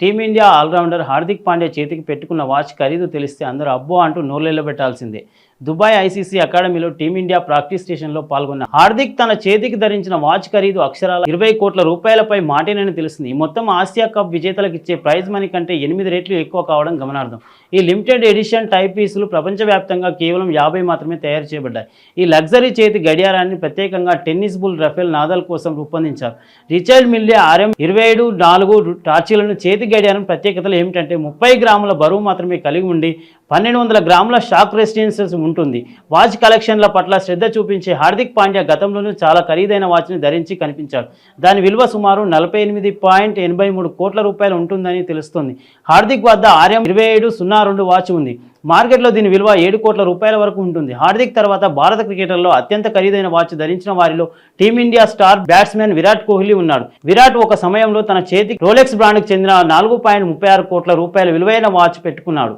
Team India allrounder Hardik Pandya చేతికి పెట్టుకున్న watch ఖరీదు తెలిస్తే అందరూ అబ్బో అంటూ నోరెళ్ళబెట్టాల్సిందే దుబాయ్ ఐసీసీ అకాడమీలో టీమిండియా ప్రాక్టీస్ స్టేషన్లో పాల్గొన్న హార్దిక్ తన చేతికి ధరించిన వాచ్ ఖరీదు అక్షరాల ఇరవై కోట్ల రూపాయలపై మాటేనని తెలిసింది. ఈ మొత్తం ఆసియా కప్ విజేతలకు ఇచ్చే ప్రైజ్ మనీ కంటే ఎనిమిది రెట్లు ఎక్కువ కావడం గమనార్థం ఈ లిమిటెడ్ ఎడిషన్ టైప్ పీసులు ప్రపంచవ్యాప్తంగా కేవలం యాభై మాత్రమే తయారు చేయబడ్డాయి. ఈ లగ్జరీ చేతి గడియారాన్ని ప్రత్యేకంగా టెన్నిస్ బుల్ రఫేల్ నాదల్ కోసం రూపొందించారు. రిచర్డ్ మిల్లే ఆర్ఎం ఇరవై ఏడు నాలుగు టార్చీలను చేతి గడియారం ప్రత్యేకతలు ఏమిటంటే ముప్పై గ్రాముల బరువు మాత్రమే కలిగి ఉండి పన్నెండు వందల గ్రాముల షాక్ రెసిస్టెన్స్ ఉంటుంది. వాచ్ కలెక్షన్ల పట్ల శ్రద్ధ చూపించే హార్దిక్ పాండ్యా గతంలోనూ చాలా ఖరీదైన వాచ్ని ధరించి కనిపించాడు. దాని విలువ సుమారు నలభై ఎనిమిది పాయింట్ ఎనభై మూడు కోట్ల రూపాయలు ఉంటుందని తెలుస్తుంది. హార్దిక్ వద్ద ఆర్ఎం ఇరవై ఏడు సున్నా రెండు వాచ్ ఉంది. మార్కెట్లో దీని విలువ ఏడు కోట్ల రూపాయల వరకు ఉంటుంది. హార్దిక్ తర్వాత భారత క్రికెటర్లో అత్యంత ఖరీదైన వాచ్ ధరించిన వారిలో team India star batsmen Virat Kohli ఉన్నాడు. విరాట్ ఒక సమయంలో తన చేతికి రోలెక్స్ బ్రాండ్కు చెందిన నాలుగు పాయింట్ ముప్పై ఆరు కోట్ల రూపాయల విలువైన వాచ్ పెట్టుకున్నాడు.